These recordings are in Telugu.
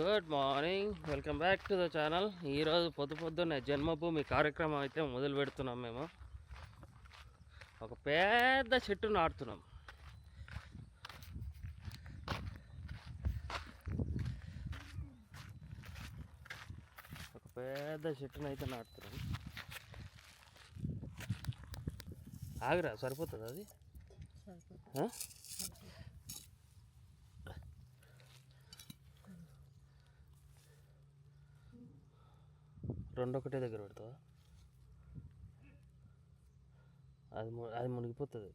Good morning welcome back to the channel ఈరోజు పొద్దు పొద్దున్నే జన్మభూమి కార్యక్రమం అయితే మొదలు పెడుతున్నాం మేము. ఒక పెద్ద చెట్టు నాటుతున్నాం. ఒక పెద్ద చెట్టును అయితే నాటుతున్నాం. ఆగిరా సరిపోతుంది అది? రెండు ఒకటే దగ్గర పెడతావా? అది అది మునిగిపోతుంది.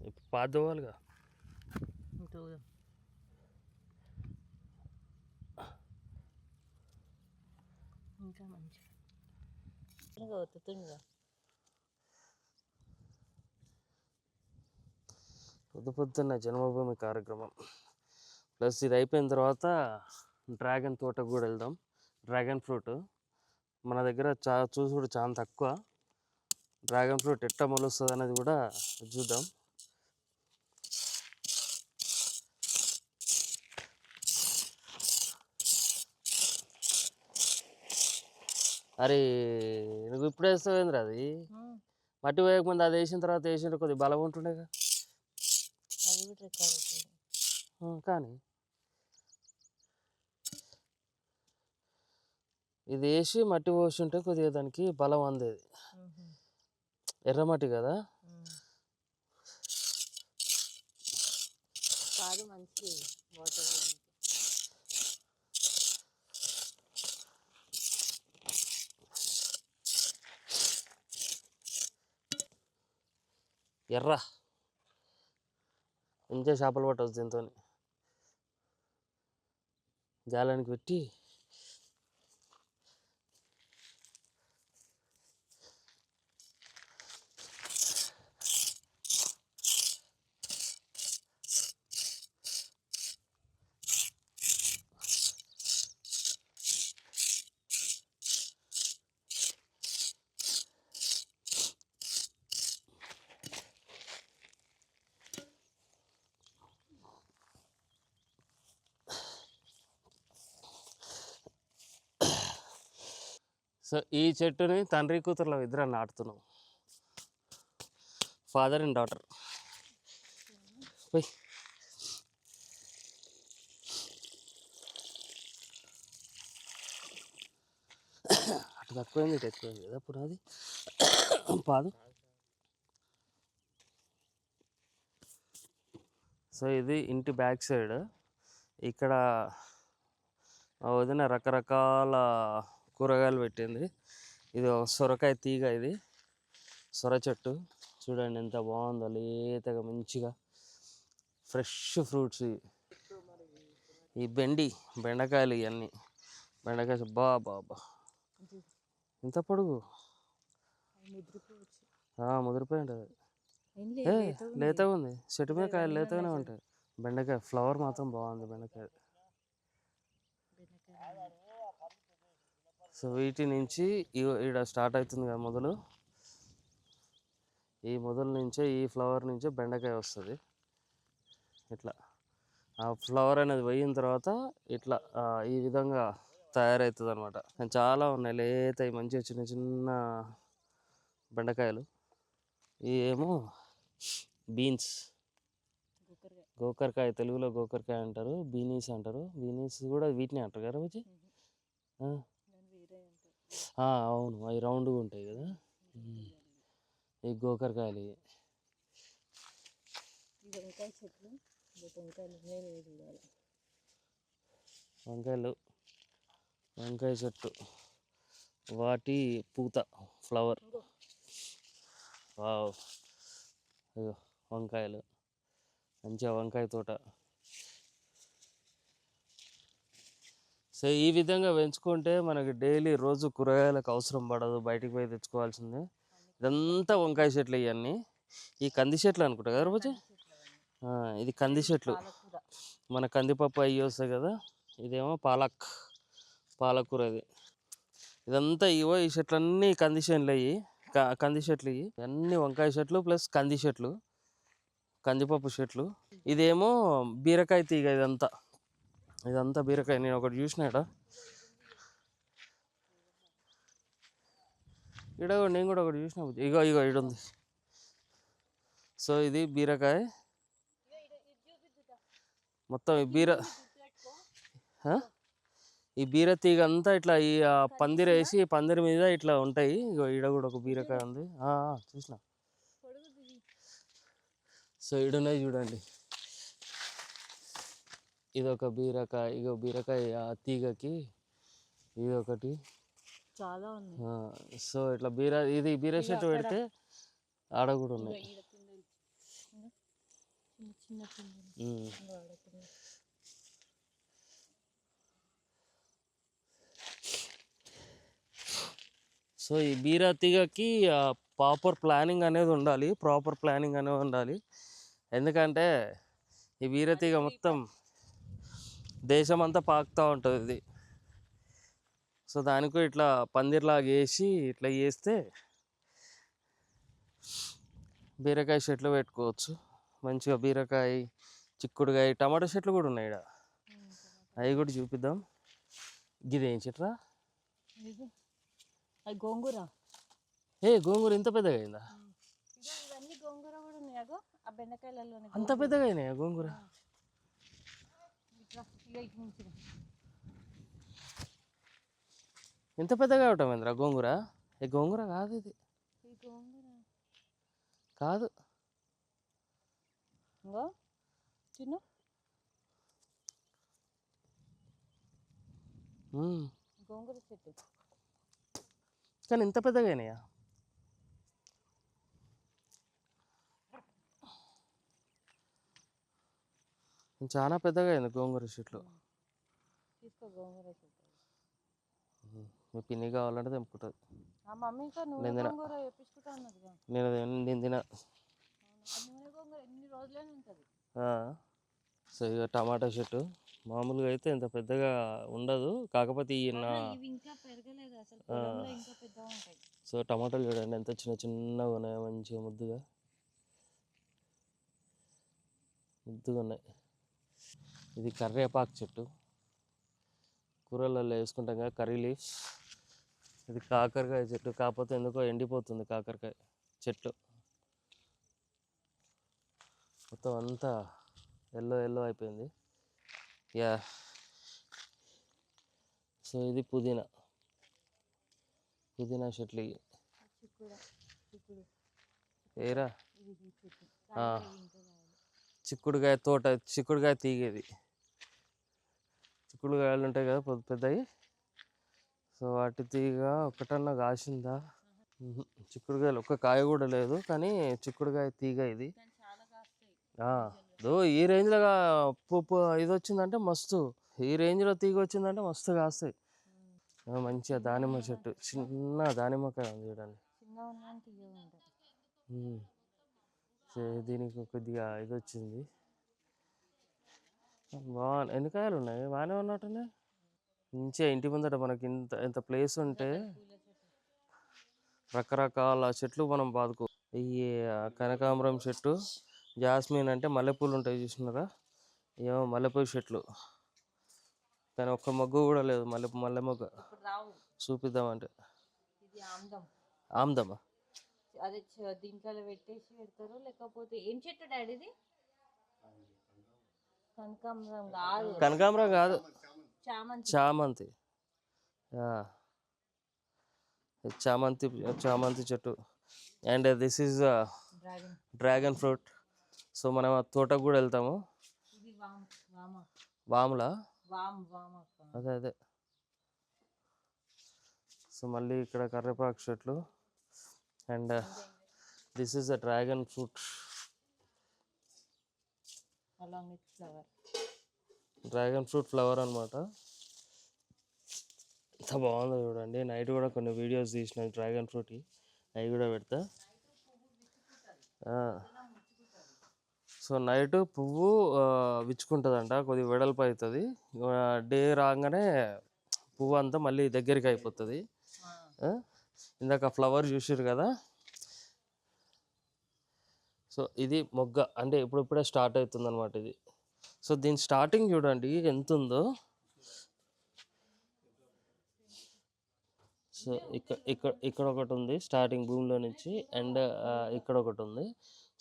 ఇప్పుడు పాదోవాలిగా ఇంకా మంచిగా. ఒత్తుతుందిగా పొద్దు పొద్దున్న జన్మభూమి కార్యక్రమం. ప్లస్ ఇది అయిపోయిన తర్వాత డ్రాగన్ తోటకు కూడా వెళ్దాం. Dragon fruit. మన దగ్గర చా చూసుడు చాలా తక్కువ. డ్రాగన్ ఫ్రూట్ ఎట్లా మొలుస్తుంది అనేది కూడా చూద్దాం. అరే నువ్వు ఇప్పుడు వేస్తావు ఏంద్రా అది మట్టి వేయకముందు అది వేసిన తర్వాత వేసిన కొద్దిగా బలం ఉంటుండేగా. ఆ, కానీ ఇది వేసి మట్టి పోసి ఉంటే కొద్దిగా దానికి బలం అందేది. ఎర్రమట్టి కదా? కాదు మంచి ఎర్ర. ఇంకే చేపలు పట్టవచ్చు దీంతో జాలానికి పెట్టి సో ఈ చెట్టుని తండ్రి కూతురులో ఇద్దరు నాటుతున్నాం. ఫాదర్ అండ్ డాటర్ అటు తక్కువైంది ఇటు ఎక్కువైంది. కదా పునాది. పాదు. సో ఇది ఇంటి బ్యాక్ సైడ్. ఇక్కడ వదిన రకరకాల కూరగాయలు పెట్టింది. ఇది ఒక సొరకాయ తీగ ఇది. సొర చెట్టు. చూడండి ఎంత బాగుందో లేతగా మంచిగా. ఫ్రెష్ ఫ్రూట్స్ ఇవి. ఈ బెండి బెండకాయలు ఇవన్నీ. బెండకాయ బా బా బా ఇంత పొడుగు ముదిరిపోయి ఉంటుంది. లేతగా ఉంది. చెట్టు మీద కాయలు లేతగానే ఉంటాయి. బెండకాయ ఫ్లవర్ మాత్రం బాగుంది బెండకాయ. సో వీటి నుంచి ఇక్కడ స్టార్ట్ అవుతుంది కదా మొదలు. ఈ మొదలు నుంచే ఈ ఫ్లవర్ నుంచే బెండకాయ వస్తుంది. ఇట్లా. ఆ ఫ్లవర్ అనేది పోయిన తర్వాత ఇట్లా ఈ విధంగా తయారవుతుంది అనమాట చాలా ఉన్నాయి లేతాయి మంచిగా చిన్న చిన్న బెండకాయలు. ఇవి ఏమో బీన్స్. గోకరకాయ తెలుగులో గోకరకాయ అంటారు బీనీస్ అంటారు. బీనీస్ కూడా వీటిని అంటారు కదా వచ్చి అవును. అవి రౌండ్గా ఉంటాయి కదా. ఈ గోకరకాయలు. వంకాయ చెట్లు. వంకాయలు. వంకాయ చెట్టు. వాటి పూత. ఫ్లవర్. వావ్. వంకాయలు. మంచిగా వంకాయ తోట. సో ఈ విధంగా పెంచుకుంటే మనకి డైలీ రోజు కూరగాయలకు అవసరం పడదు బయటికి పోయి తెచ్చుకోవాల్సిందే. ఇదంతా వంకాయ చెట్లు ఇవన్నీ ఈ కంది చెట్లు అనుకుంటా కదా రోజు? ఇది కంది చెట్లు. మన కందిపప్పు అయ్యి వస్తాయి కదా ఇదేమో పాలక్ పాలకూర ఇది ఇదంతా ఇవో ఈ చెట్లన్నీ కంది చేనులు అయ్యి కంది చెట్లు ఇవి అన్ని వంకాయ చెట్లు ప్లస్ కంది చెట్లు కందిపప్పు చెట్లు. ఇదేమో బీరకాయ తీగ ఇదంతా. ఇదంతా బీరకాయ. నేను ఒకటి చూసిన ఇక్కడ ఈడ కూడా నేను కూడా ఒకటి చూసిన. ఇగో ఇగో ఈడ ఉంది. సో ఇది బీరకాయ. మొత్తం ఈ బీర ఈ బీర తీగ అంతా ఇట్లా ఈ పందిరి వేసి పందిరి మీద ఇట్లా ఉంటాయి. ఇగో ఈడ కూడా ఒక బీరకాయ ఉంది. చూసిన. సో ఈడున్నాయి చూడండి. ఇది ఒక బీరకాయ ఇగో బీరకాయ ఆ తీగకి ఇది ఒకటి చాలా ఉన్నాయి సో ఇట్లా బీర ఇది బీర చెట్టు పెడితే ఆడ కూడా ఉన్నాయి. సో ఈ బీరా తీగకి ప్రాపర్ ప్లానింగ్ అనేది ఉండాలి ప్రాపర్ ప్లానింగ్ అనేది ఉండాలి. ఎందుకంటే ఈ బీర తీగ మొత్తం దేశం అంతా పాకుతూ ఉంటుంది ఇది. సో దానికి ఇట్లా పందిర్లాగా వేసి ఇట్లా వేస్తే బీరకాయ చెట్లు పెట్టుకోవచ్చు. మంచిగా బీరకాయ చిక్కుడుకాయ టమాటా చెట్లు కూడా ఉన్నాయి ఇక్కడ అవి కూడా చూపిద్దాం. గిది ఏం చెట్రా? గోంగూర. ఏ గోంగూర ఇంత పెద్దగా అయిందా? అంత పెద్దగా అయినాయా గోంగూర? ఇంత పెద్దగా అవటం ఏంద్రా? గోంగూర? ఏ గోంగూర కాదు ఇది. ఈ కాదు చిన్న. గోంగూర చెట్టు. కానీ ఇంత పెద్దగా అయినాయా? చాలా పెద్దగా అయింది గోంగూర చెట్లు తీసుకో గోంగూర చెట్టు మీ పిన్ని కావాలంటే తెంపుకుంటుంది. నూనె తిన. ఆ. సో ఇక టమాటా చెట్టు మామూలుగా అయితే ఇంత పెద్దగా ఉండదు. కాకపోతే ఈ సో టమాటాలు చూడండి ఎంత చిన్న చిన్నగా ఉన్నాయి మంచిగా ముద్దుగా. ముద్దుగా ఉన్నాయి. ఇది కర్రేపాకు చెట్టు. కూరలలో వేసుకుంటాం కదా కర్రీ లీవ్స్ ఇది కాకరకాయ చెట్టు కాకపోతే ఎందుకో ఎండిపోతుంది కాకరకాయ చెట్టు. మొత్తం అంతా ఎల్లో ఎల్లో అయిపోయింది. యా. సో ఇది పుదీనా. పుదీనా చెట్లు ఏరా? చిక్కుడుకాయ తోట చిక్కుడుకాయ తీగేది. చిక్కుడుకాయలు ఉంటాయి కదా పెద్ద పెద్దవి. సో వాటి తీగ ఒకటన్నా కాసిందా. చిక్కుడుకాయలు ఒక్క కాయ కూడా లేదు కానీ చిక్కుడుకాయ తీగ ఇది. దో ఈ రేంజ్లో పువ్వు ఇది వచ్చిందంటే మస్తు. ఈ రేంజ్లో తీగ వచ్చిందంటే మస్తు కాస్తాయి. మంచిగా దానిమ్మ చెట్టు చిన్న దానిమ్మకాయ ఉంది చూడండి. దీనికి కొద్దిగా ఇది వచ్చింది. బాగా ఎన్ని కాయలు ఉన్నాయి బాగానే ఉన్నట్టున్నాయి. మంచిగా ఇంటి ముందట మనకి ఇంత ఇంత ప్లేస్ ఉంటే రకరకాల చెట్లు మనం బాదుకో ఈ కనకాంబరం చెట్టు జాస్మిన్ అంటే మల్లెపూలు ఉంటాయి చూసినారా? ఏమో మల్లెపూల చెట్లు. కానీ ఒక్క మొగ్గు కూడా లేదు మల్లె మల్లె మొగ్గ. చూపిద్దామంటే. ఆమ్దమ్మా అదే దీంట్లో పెట్టేసి పెడతారు లేకపోతే ఏం చెట్టు డాడీది కనకాంబరం కాదు. కనకాంబరం కాదు. చామంతి. చామంతి. చామంతి చామంతి చెట్టు. And this is dragon. Dragon fruit. So మనం ఆ తోటకు కూడా వెళ్తాము. వాముల. అదే అదే. సో మళ్ళీ ఇక్కడ కర్రేపాకు చెట్లు. And this is the dragon fruit. Along with flower. Dragon fruit flower అనమాట ఎంత బాగుందో చూడండి. నైట్ కూడా కొన్ని వీడియోస్ తీసిన డ్రాగన్ ఫ్రూట్ అవి కూడా పెడతా. సో నైట్ పువ్వు విచ్చుకుంటుందంట. కొద్దిగా వెడల్పు అవుతుంది డే రాగానే పువ్వు అంతా మళ్ళీ దగ్గరికి అయిపోతుంది? ఇందాక ఫ్లవర్ చూసారు కదా? సో ఇది మొగ్గ అంటే ఇప్పుడిప్పుడే స్టార్ట్ అవుతుంది అనమాట ఇది. సో దీని స్టార్టింగ్ చూడండి ఎంత ఉందో సో ఇక్కడ ఇక్కడ ఇక్కడ ఒకటి ఉంది స్టార్టింగ్ భూమిలో నుంచి అండ్ ఇక్కడ ఒకటి ఉంది.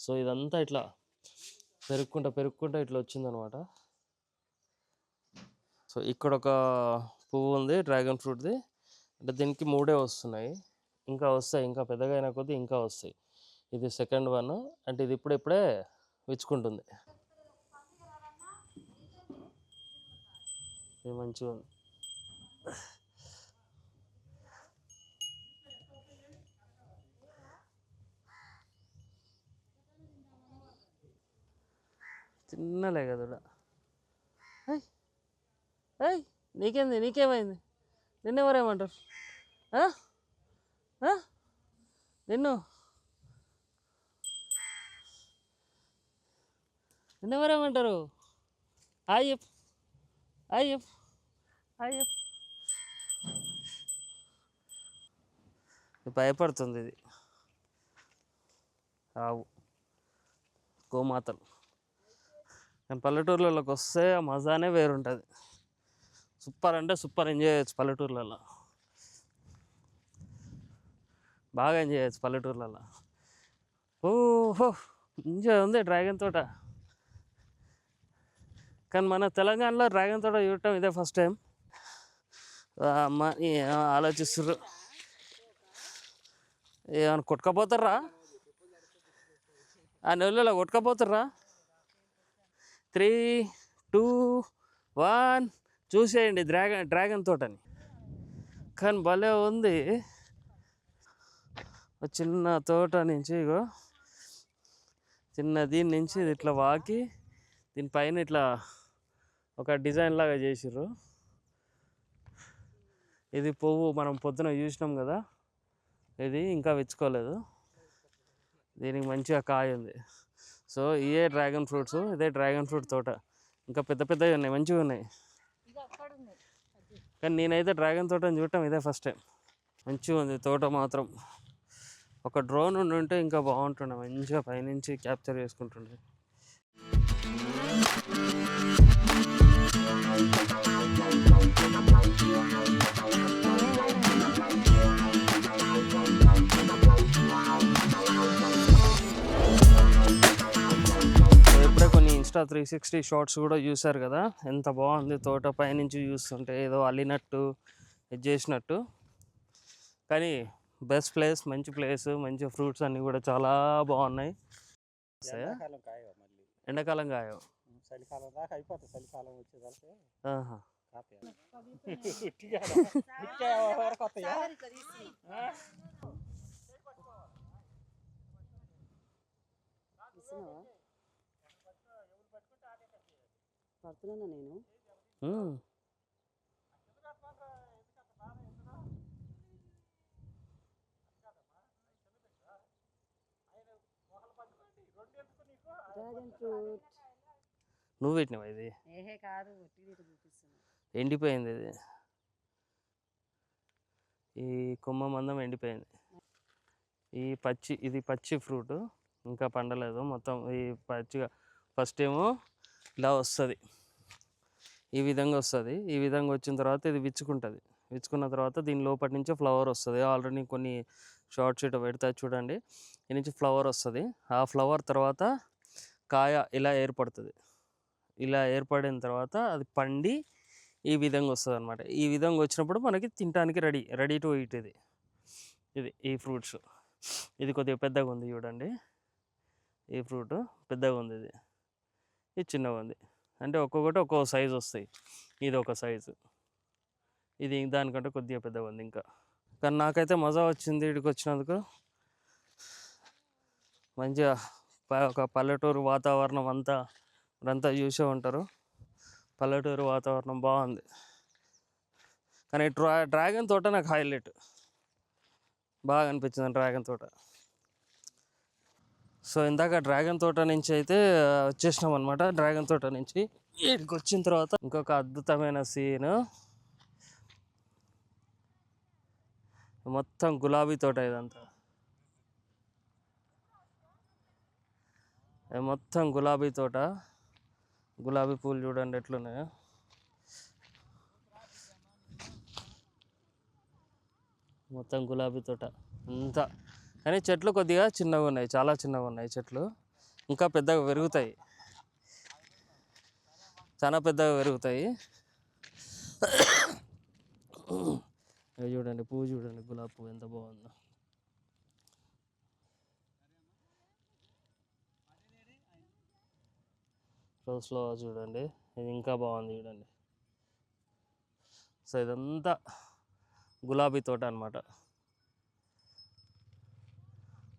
సో ఇదంతా ఇట్లా పెరుక్కుంటా పెరుక్కుంటా ఇట్లా వచ్చిందనమాట సో ఇక్కడ ఒక పువ్వు ఉంది డ్రాగన్ ఫ్రూట్ది. అంటే దీనికి మూడే వస్తున్నాయి. ఇంకా వస్తాయి ఇంకా పెద్దగా అయిన కొద్దీ ఇంకా వస్తాయి. ఇది సెకండ్ వన్. అంటే ఇది ఇప్పుడే ఇప్పుడే విచ్చుకుంటుంది. ఇది మంచిగా ఉంది. చిన్నలే కదా ఏయ్ నీకేంది నీకేమైంది? నిన్నెవరేమంటారు నిన్ను చెప్పు. హాయ్ చెప్పు. ఇది భయపడుతుంది ఇది. ఆవు గోమాతలు. నేను పల్లెటూర్లలోకి వస్తే ఆ మజానే వేరుంటుంది. సూపర్ అంటే సూపర్ ఎంజాయ్ చేయొచ్చు పల్లెటూర్లలో. బాగా ఎంజాయ్ చేయొచ్చు పల్లెటూర్లలో. ఓహో ఎంజాయ్ ఉంది డ్రాగన్ తోట. కానీ మన తెలంగాణలో డ్రాగన్ తోట చూడటం ఇదే ఫస్ట్ టైం. అమ్మ ఏం ఆలోచిస్తుర్రు. ఏమైనా కొట్టుకపోతారా ఆ నెలలో కొట్టుకపోతారా త్రీ టూ వన్ చూసేయండి డ్రాగన్ డ్రాగన్ తోటని. కానీ భలే ఉంది. ఒక చిన్న తోట నుంచి ఇగో చిన్న దీని నుంచి ఇది ఇట్లా వాకి దీనిపైన ఇట్లా ఒక డిజైన్ లాగా చేసిర్రు. ఇది పువ్వు మనం పొద్దున చూసినాం కదా ఇది ఇంకా విచ్చుకోలేదు. దీనికి మంచిగా కాయ ఉంది. సో ఇదే డ్రాగన్ ఫ్రూట్స్ ఇదే డ్రాగన్ ఫ్రూట్ తోట. ఇంకా పెద్ద పెద్దవి ఉన్నాయి మంచిగా ఉన్నాయి. కానీ నేనైతే డ్రాగన్ తోటని చూడటం ఇదే ఫస్ట్ టైం. మంచిగా ఉంది తోట మాత్రం. ఒక డ్రోన్ ఉండి ఉంటే ఇంకా బాగుంటుండే మంచిగా పైనుంచి క్యాప్చర్ చేసుకుంటుండే. ఇన్స్టా త్రీ సిక్స్టీ షార్ట్స్ కూడా చూశారు కదా? ఎంత బాగుంది. తోట పైనుంచి చూస్తుంటే ఏదో అల్లినట్టు ఇది చేసినట్టు. కానీ బెస్ట్ ప్లేస్ మంచి ప్లేస్ మంచి ఫ్రూట్స్ అన్నీ కూడా చాలా బాగున్నాయి? ఎండాకాలం కాయ చలికాలం దాకా అయిపోతుంది. చలికాలం వచ్చేసరికి ఆహా. కాపీ ఉట్టిగా ఉట్టిగా వరకు వస్తాయా ఇస్తున్నావా పడుతున్నానా నేను? మ్మ్. Dragon fruit. నువ్వు పెట్టినావా ఇది? ఏహే కాదు ఎండిపోయింది ఇది. ఈ కొమ్మ మందం ఎండిపోయింది. ఈ పచ్చి ఇది పచ్చి ఫ్రూట్. ఇంకా పండలేదు. మొత్తం ఈ పచ్చిగా ఫస్ట్ ఏమో ఇలా వస్తుంది. ఈ విధంగా వస్తుంది. ఈ విధంగా వచ్చిన తర్వాత ఇది విచ్చుకుంటుంది. విచ్చుకున్న తర్వాత దీని లోపటి నుంచి ఫ్లవర్ వస్తుంది. ఆల్రెడీ కొన్ని షార్ట్ షీట్ పెడతా చూడండి. ఈ నుంచి ఫ్లవర్ వస్తుంది. ఆ ఫ్లవర్ తర్వాత కాయ ఇలా ఏర్పడుతుంది. ఇలా ఏర్పడిన తర్వాత అది పండి ఈ విధంగా వస్తుంది అనమాట ఈ విధంగా వచ్చినప్పుడు మనకి తినడానికి రెడీ రెడీ టు ఈట్ ఇది. ఇది ఈ ఫ్రూట్స్. ఇది కొద్దిగా పెద్దగా ఉంది చూడండి. ఈ ఫ్రూట్ పెద్దగా ఉంది ఇది. ఇది చిన్నగా ఉంది అంటే ఒక్కొక్కటి ఒక్కో సైజు వస్తాయి. ఇది ఒక సైజు. ఇది దానికంటే కొద్దిగా పెద్దగా ఉంది ఇంకా. కానీ నాకైతే మజా వచ్చింది ఇక్కడికి వచ్చినందుకు. మంచిగా ఒక పల్లెటూరు వాతావరణం అంతా అంతా చూసే ఉంటారు. పల్లెటూరు వాతావరణం బాగుంది. కానీ డ్రా డ్రాగన్ తోట నాకు హైలైట్. బాగా అనిపించింది డ్రాగన్ తోట. సో ఇందాక డ్రాగన్ తోట నుంచి అయితే వచ్చేసినాం అనమాట డ్రాగన్ తోట నుంచి. ఇక్కడికి వచ్చిన తర్వాత ఇంకొక అద్భుతమైన సీన్. మొత్తం గులాబీ తోట ఇదంతా. మొత్తం గులాబీ తోట. గులాబీ పూలు చూడండి ఎట్లున్నాయో. మొత్తం గులాబీ తోట. అంతా. కానీ చెట్లు కొద్దిగా చిన్నగా ఉన్నాయి. చాలా చిన్నగా ఉన్నాయి చెట్లు. ఇంకా పెద్దగా పెరుగుతాయి. చాలా పెద్దగా పెరుగుతాయి. చూడండి పువ్వు చూడండి గులాబీ పువ్వు ఎంత బాగుందో. స్లో చూడండి ఇది ఇంకా బాగుంది చూడండి. సో ఇదంతా గులాబీ తోట అనమాట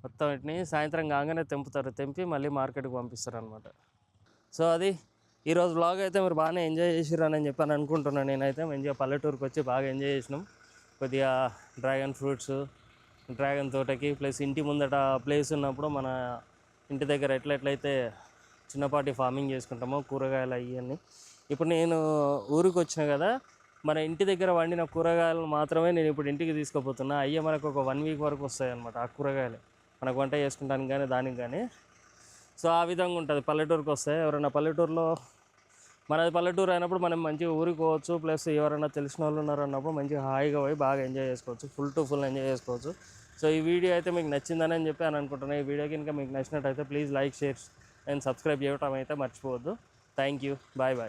మొత్తం వీటిని సాయంత్రం కాగానే తెంపుతారు. తెంపి మళ్ళీ మార్కెట్కి పంపిస్తారు అనమాట సో అది ఈరోజు బ్లాగ్ అయితే మీరు బాగానే ఎంజాయ్ చేసిరని చెప్పాను అనుకుంటున్నాను నేనైతే. మంచిగా పల్లెటూరుకి వచ్చి బాగా ఎంజాయ్ చేసినాం. కొద్దిగా డ్రాగన్ ఫ్రూట్స్ డ్రాగన్ తోటకి ప్లస్ ఇంటి ముందట ప్లేస్ ఉన్నప్పుడు మన ఇంటి దగ్గర ఎట్లా ఎట్లయితే చిన్నపాటి ఫార్మింగ్ చేసుకుంటామో కూరగాయలు అవన్నీ ఇప్పుడు నేను ఊరికి వచ్చిన కదా మన ఇంటి దగ్గర వండిన కూరగాయలు మాత్రమే నేను ఇప్పుడు ఇంటికి తీసుకుపోతున్నా. అయ్యే మనకు ఒక వన్ వీక్ వరకు వస్తాయి అనమాట ఆ కూరగాయలు. మనకు వంట చేసుకుంటానికి కానీ దానికి కానీ. సో ఆ విధంగా ఉంటుంది. పల్లెటూరుకి వస్తే ఎవరైనా పల్లెటూరులో మనది పల్లెటూరు అయినప్పుడు మనం మంచిగా ఊరికి పోవచ్చు. ప్లస్ ఎవరైనా తెలిసిన వాళ్ళు ఉన్నారన్నప్పుడు మంచిగా హాయిగా పోయి బాగా ఎంజాయ్ చేసుకోవచ్చు. ఫుల్ టు ఫుల్ ఎంజాయ్ చేసుకోవచ్చు. సో ఈ వీడియో అయితే మీకు నచ్చిందని అని చెప్పి అని అనుకుంటున్నాను ఈ వీడియో కనుక మీకు నచ్చినట్టయితే please like share and subscribe చేయటం అయితే మర్చిపోవద్దు. Thank you. Bye bye.